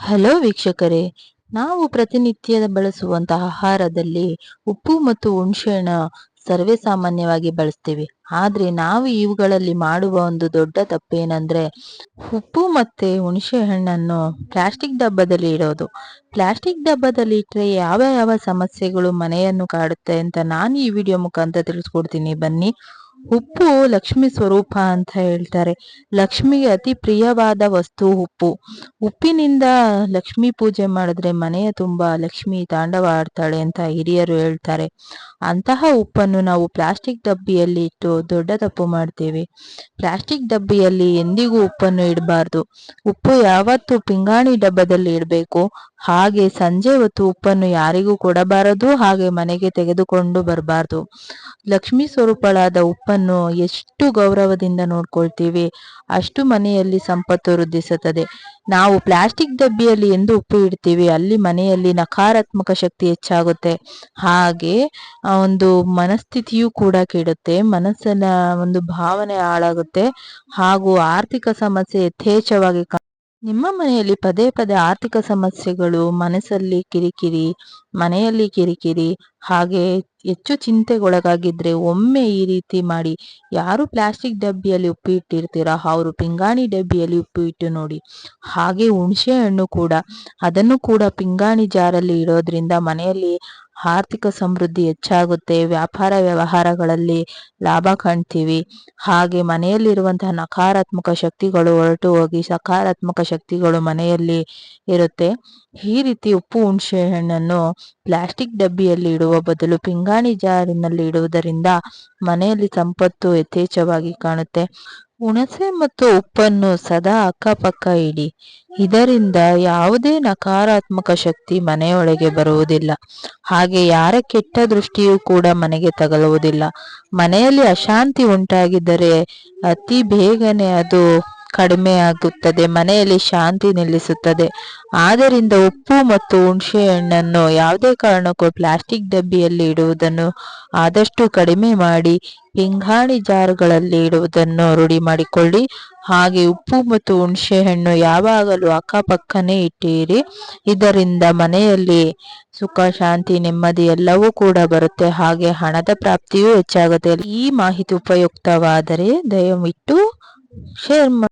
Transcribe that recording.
Hello ವೀಕ್ಷಕರೇ, ನಾವು ಪ್ರತಿನಿತ್ಯ ಬಳಸುವಂತಹ ಆಹಾರದಲ್ಲಿ ಉಪ್ಪು ಮತ್ತು ಹುಣಸೆಹಣ್ಣು ಸರ್ವೇ ಸಾಮಾನ್ಯವಾಗಿ ಬಳಸ್ತೀವಿ. ಆದ್ರೆ ನಾವು ಇವುಗಳಲ್ಲಿ ಮಾಡುವ ಒಂದು ದೊಡ್ಡ ತಪ್ಪೇನಂದ್ರೆ ಉಪ್ಪು ಮತ್ತೆ ಹುಣಸೆ ಹಣ್ಣನ್ನು ಪ್ಲಾಸ್ಟಿಕ್ ಡಬ್ಬದಲ್ಲಿ ಇಡೋದು. ಪ್ಲಾಸ್ಟಿಕ್ ಡಬ್ಬದಲ್ಲಿ ಇಟ್ಟರೆ ಯಾವ ಯಾವ ಸಮಸ್ಯೆಗಳು ಮನೆಯನ್ನು ಕಾಡುತ್ತೆ ಅಂತ ನಾನು ಈ ವಿಡಿಯೋ ಮುಖಾಂತರ ತಿಳಿಸ್ಕೊಡ್ತೀನಿ. ಬನ್ನಿ ಉಪ್ಪು ಲಕ್ಷ್ಮಿ ಸ್ವರೂಪ ಅಂತ ಹೇಳ್ತಾರೆ. ಲಕ್ಷ್ಮಿಗೆ ಅತಿ ಪ್ರಿಯವಾದ ವಸ್ತು ಉಪ್ಪು. ಉಪ್ಪಿನಿಂದ ಲಕ್ಷ್ಮಿ ಪೂಜೆ ಮಾಡಿದ್ರೆ ಮನೆಯ ತುಂಬಾ ಲಕ್ಷ್ಮಿ ತಾಂಡವ ಆಡ್ತಾಳೆ ಅಂತ ಹಿರಿಯರು ಹೇಳ್ತಾರೆ. ಅಂತಹ ಉಪ್ಪನ್ನು ನಾವು ಪ್ಲಾಸ್ಟಿಕ್ ಡಬ್ಬಿಯಲ್ಲಿ ಇಟ್ಟು ದೊಡ್ಡ ತಪ್ಪು ಮಾಡ್ತೀವಿ. ಪ್ಲಾಸ್ಟಿಕ್ ಡಬ್ಬಿಯಲ್ಲಿ ಎಂದಿಗೂ ಉಪ್ಪನ್ನು ಇಡಬಾರ್ದು. ಉಪ್ಪು ಯಾವತ್ತು ಪಿಂಗಾಣಿ ಡಬ್ಬದಲ್ಲಿ ಇಡಬೇಕು? ಹಾಗೆ ಸಂಜೆ ಹೊತ್ತು ಉಪ್ಪನ್ನು ಯಾರಿಗೂ ಕೊಡಬಾರದು, ಹಾಗೆ ಮನೆಗೆ ತೆಗೆದುಕೊಂಡು ಬರಬಾರ್ದು. ಲಕ್ಷ್ಮೀ ಸ್ವರೂಪಳಾದ ಉಪ್ಪನ್ನು ಎಷ್ಟು ಗೌರವದಿಂದ ನೋಡ್ಕೊಳ್ತೀವಿ, ಅಷ್ಟು ಮನೆಯಲ್ಲಿ ಸಂಪತ್ತು ವೃದ್ಧಿಸುತ್ತದೆ. ನಾವು ಪ್ಲಾಸ್ಟಿಕ್ ಡಬ್ಬಿಯಲ್ಲಿ ಎಂದು ಉಪ್ಪು ಇಡ್ತೀವಿ, ಅಲ್ಲಿ ಮನೆಯಲ್ಲಿ ನಕಾರಾತ್ಮಕ ಶಕ್ತಿ ಹೆಚ್ಚಾಗುತ್ತೆ. ಹಾಗೆ ಒಂದು ಮನಸ್ಥಿತಿಯೂ ಕೂಡ ಕೆಡುತ್ತೆ ಮನಸ್ಸಿನ ಒಂದು ಭಾವನೆ ಹಾಳಾಗುತ್ತೆ, ಹಾಗೂ ಆರ್ಥಿಕ ಸಮಸ್ಯೆ ಯಥೇಚ್ಛವಾಗಿ ನಿಮ್ಮ ಮನೆಯಲ್ಲಿ ಪದೇ ಪದೇ ಆರ್ಥಿಕ ಸಮಸ್ಯೆಗಳು, ಮನಸ್ಸಲ್ಲಿ ಕಿರಿಕಿರಿ, ಮನೆಯಲ್ಲಿ ಕಿರಿಕಿರಿ, ಹಾಗೆ ಹೆಚ್ಚು ಚಿಂತೆಗೊಳಗಾಗಿದ್ರೆ ಒಮ್ಮೆ ಈ ರೀತಿ ಮಾಡಿ. ಯಾರು ಪ್ಲಾಸ್ಟಿಕ್ ಡಬ್ಬಿಯಲ್ಲಿ ಉಪ್ಪು ಇಟ್ಟಿರ್ತೀರಾ? ಅವರು ಪಿಂಗಾಣಿ ಡಬ್ಬಿಯಲ್ಲಿ ಉಪ್ಪು ಇಟ್ಟು ನೋಡಿ. ಹಾಗೆ ಹುಣಸೆ ಹಣ್ಣು ಕೂಡ. ಅದನ್ನು ಕೂಡ ಪಿಂಗಾಣಿ ಜಾರಲ್ಲಿ ಇಡೋದ್ರಿಂದ ಮನೆಯಲ್ಲಿ ಆರ್ಥಿಕ ಸಮೃದ್ಧಿ ಹೆಚ್ಚಾಗುತ್ತೆ, ವ್ಯಾಪಾರ ವ್ಯವಹಾರಗಳಲ್ಲಿ ಲಾಭ ಕಾಣ್ತೀವಿ. ಹಾಗೆ ಮನೆಯಲ್ಲಿರುವಂತಹ ನಕಾರಾತ್ಮಕ ಶಕ್ತಿಗಳು ಹೊರಟು ಹೋಗಿ ಸಕಾರಾತ್ಮಕ ಶಕ್ತಿಗಳು ಮನೆಯಲ್ಲಿ ಇರುತ್ತೆ. ಈ ರೀತಿ ಉಪ್ಪು ಹುಣಸೆ ಹಣ್ಣನ್ನು ಪ್ಲಾಸ್ಟಿಕ್ ಡಬ್ಬಿಯಲ್ಲಿ ಇಡುವ ಬದಲು ಪಿಂಗಾಣಿ ಜಾರಿನಲ್ಲಿ ಇಡುವುದರಿಂದ ಮನೆಯಲ್ಲಿ ಸಂಪತ್ತು ಯಥೇಚ್ಛವಾಗಿ ಕಾಣುತ್ತೆ. ಹುಣಸೆ ಮತ್ತು ಉಪ್ಪನ್ನು ಸದಾ ಅಕ್ಕಪಕ್ಕ ಇಡಿ. ಇದರಿಂದ ಯಾವುದೇ ನಕಾರಾತ್ಮಕ ಶಕ್ತಿ ಮನೆಯೊಳಗೆ ಬರುವುದಿಲ್ಲ. ಹಾಗೆ ಯಾರ ಕೆಟ್ಟ ದೃಷ್ಟಿಯೂ ಕೂಡ ಮನೆಗೆ ತಗಲುವುದಿಲ್ಲ. ಮನೆಯಲ್ಲಿ ಅಶಾಂತಿ ಉಂಟಾಗಿದ್ದರೆ ಅತಿ ಬೇಗನೆ ಅದು ಕಡಿಮೆ ಆಗುತ್ತದೆ ಮನೆಯಲ್ಲಿ ಶಾಂತಿ ನಿಲ್ಲಿಸುತ್ತದೆ. ಆದ್ದರಿಂದ ಉಪ್ಪು ಮತ್ತು ಹುಣಸೆ ಹಣ್ಣನ್ನು ಯಾವುದೇ ಕಾರಣಕ್ಕೂ ಪ್ಲಾಸ್ಟಿಕ್ ಡಬ್ಬಿಯಲ್ಲಿ ಇಡುವುದನ್ನು ಆದಷ್ಟು ಕಡಿಮೆ ಮಾಡಿ, ಪಿಂಗಾಣಿ ಜಾರ್ಗಳಲ್ಲಿ ಇಡುವುದನ್ನು ರೂಢಿ ಮಾಡಿಕೊಳ್ಳಿ. ಹಾಗೆ ಉಪ್ಪು ಮತ್ತು ಹುಣಸೆಹಣ್ಣು ಯಾವಾಗಲೂ ಅಕ್ಕಪಕ್ಕನೇ ಇಟ್ಟಿರಿ. ಇದರಿಂದ ಮನೆಯಲ್ಲಿ ಸುಖ, ಶಾಂತಿ, ನೆಮ್ಮದಿ ಎಲ್ಲವೂ ಕೂಡ ಬರುತ್ತೆ. ಹಾಗೆ ಹಣದ ಪ್ರಾಪ್ತಿಯೂ ಹೆಚ್ಚಾಗುತ್ತೆ. ಈ ಮಾಹಿತಿ ಉಪಯುಕ್ತವಾದರೆ ದಯವಿಟ್ಟು ಶೇರ್